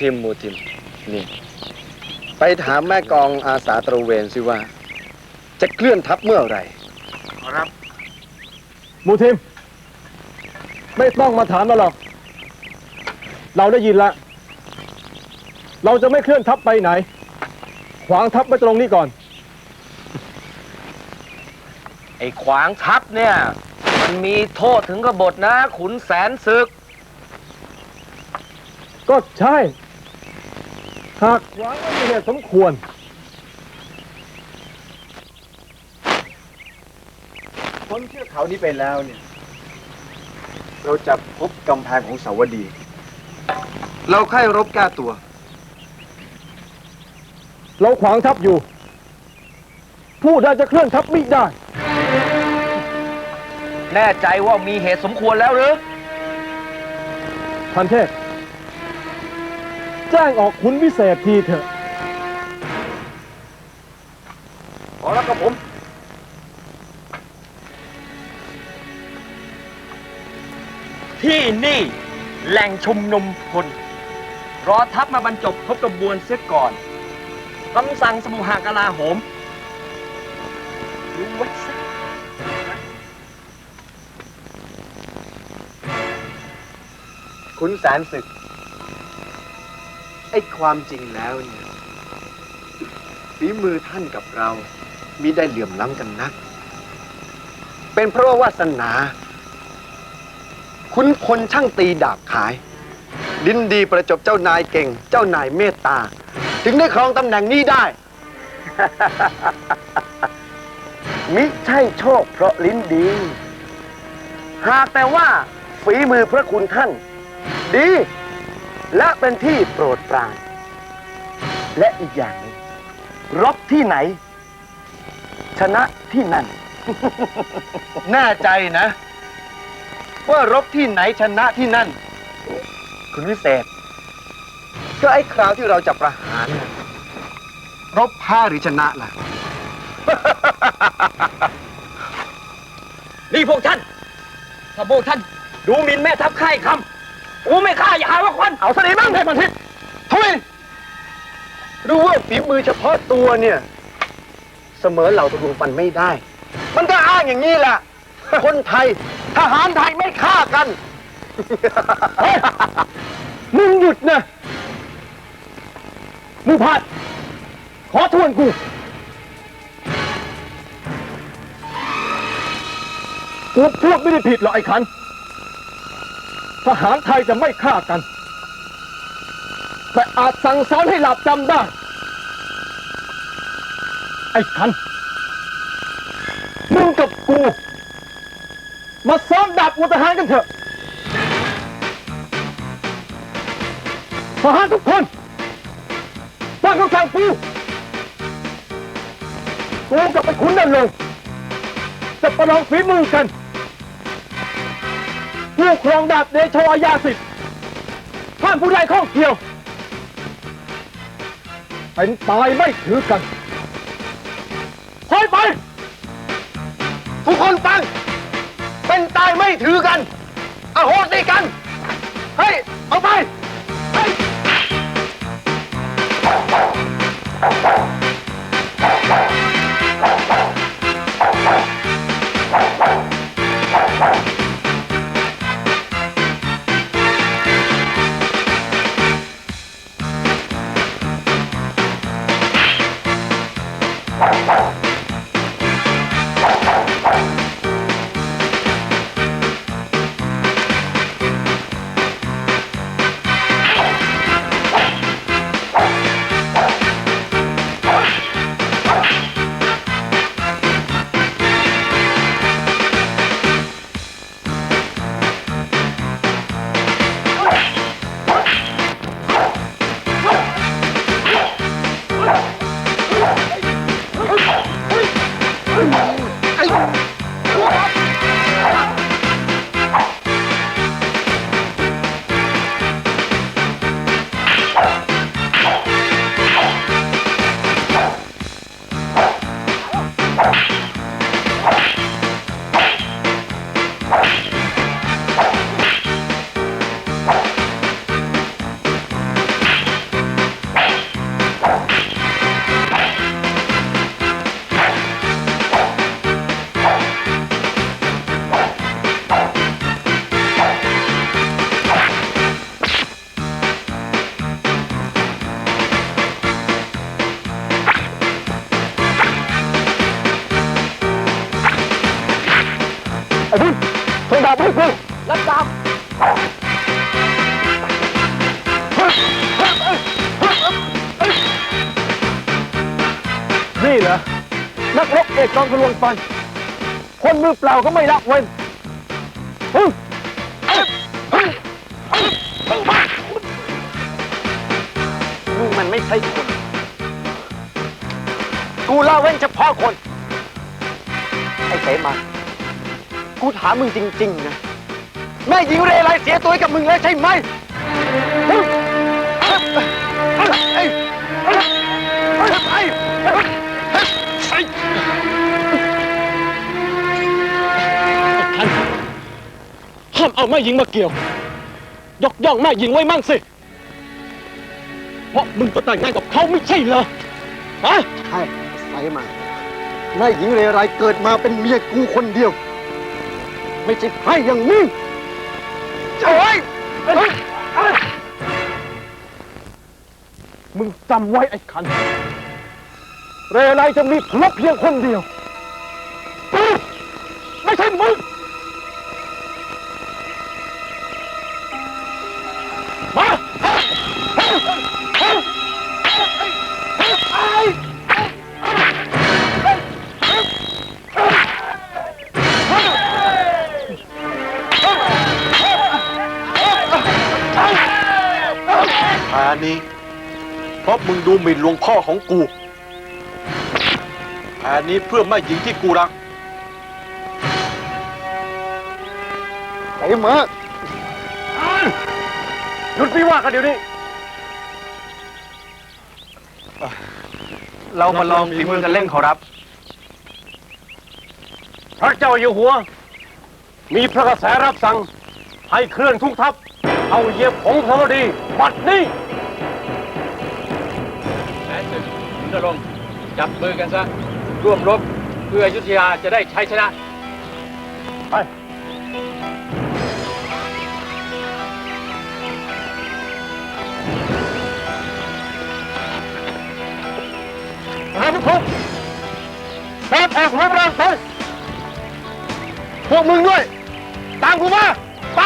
ทิมหมูทิม นี่ ไปถามแม่กองอาสาตระเวนสิว่า จะเคลื่อนทัพเมื่อไหร่ครับหมูทิม ไม่ต้องมาถามเราหรอก เราได้ยินละ เราจะไม่เคลื่อนทัพไปไหน ขวางทัพไว้ตรงนี้ก่อน ไอ้ขวางทัพเนี่ย มันมีโทษถึงกบฏนะ ขุนแสนศึก ก็ใช่ หากขวางไม่มีเหตุสมควร พ้นเทือกเขานี้ไปแล้วเนี่ย เราจะพบกำแพงของสาวดี เราค่อยรบแก้ตัว เราขวางทัพอยู่ ผู้ใดจะเคลื่อนทัพมิได้ แน่ใจว่ามีเหตุสมควรแล้วหรือพันเทพ แจ้งออกขุนวิเศษทีเถอะขอรับกับผม ที่นี่แหล่งชุมนุมพล รอทัพมาบรรจบพบกระบวนเสียก่อนคำสั่งสมุหากลาโหมรู้ไว้ซะขุนแสนศึก ไอ้ความจริงแล้วเนี่ยฝีมือท่านกับเรามิได้เหลื่อมล้ำกันนัก เป็นเพราะว่าวาสนา คุณพลช่างตีดาบขาย ดินดีประจบเจ้านายเก่ง เจ้านายเมตตา ถึงได้ครองตำแหน่งนี้ได้ มิใช่โชคเพราะลิ้นดี หากแต่ว่าฝีมือพระคุณท่าน ดี และเป็นที่โปรดปราน และอีกอย่างหนึงรบที่ไหน ชนะที่นั่น แน่ใจนะ ว่ารบที่ไหนชนะที่นั่น คุณวิเศษ ก็ไอ้คราวที่เราจะประหารน่ะรบแพ้หรือชนะล่ะ นี่พวกท่าน ถ้าพวกท่าน ดูหมิ่นแม่ทัพค่ายคำ กูไม่ฆ่าอย่าหาว่าควันเอาซะดีมั้งเทพมันทิพย์ทุยรู้ว่าฝีมือเฉพาะตัวเนี่ย เสมอเหล่าตะลุงฟันไม่ได้ มันก็อ้างอย่างนี้แหละ คนไทย ทหารไทยไม่ฆ่ากัน มึงหยุดนะมึงพลาดขอทวนกูกูพูดไม่ได้ผิดหรอกไอ้ขัน ทหารไทยจะไม่ฆ่ากัน แต่อาจสั่งสอนให้หลับจำได้ ไอ้ขันมึงกับกู มาซ้อมดาบอุทหารกันเถอะทหารทุกคนฟังคำสั่งกูกูกับไปขุนนั่นลงจะประลองฝีมือกัน ผู้ครองดาบเดโชอาญาสิทธิ์ห้ามผู้ใดข้องเกี่ยว เป็นตายไม่ถือกันคอยไป ทุกคนฟัง เป็นตายไม่ถือกันอโหสิกัน เฮ้ย เอาไป นรับดาบนี่เหรอ นักรบเอกกองทะลวงฟัน คนมือเปล่าก็ไม่ละเว้นมมึงมันไม่ใช่คน กูละเว้นเฉพาะคน ไอ้เสมา กูถามมึงจริง ๆ นะ แม่หญิงเรไรเสียตัวให้กับมึงแล้วใช่ไหมท่านห้ามเอาแม่หญิงมาเกี่ยว ยกย่องแม่หญิงไว้มั่งสิ เพราะมึงก็แต่งงานกับเขาไม่ใช่เหรอฮะใช่ใส่มาแม่หญิงเรไรเกิดมาเป็นเมียกูคนเดียว ไม่ใช่ให้อย่างมึง โอ้ยมึงจำไว้ไอ้คัน เรไรจะมีผัวเพียงคนเดียว ไม่ใช่มึง เพราะมึงดูหมิ่นหลวงพ่อของกูพานี้เพื่อแม่หญิงที่กูรัก ไอ้มาหยุดวิวาทกันเดี๋ยวนี้ เรามาลองฝีมือกันเล่นขอรับ พระเจ้าอยู่หัว มีพระกระแสรับสั่ง ให้เคลื่อนทุกทัพ เอาเหยียบผงธรดี บัดนี้ ศึกขุนนรงค์จับมือกันซะ ร่วมรบเพื่ออยุทธยาจะได้ใชัยชนะ ไปมาทุกคนแพ้แพ้หัวเราไปพวกมึงด้วย ตามกูมา ไป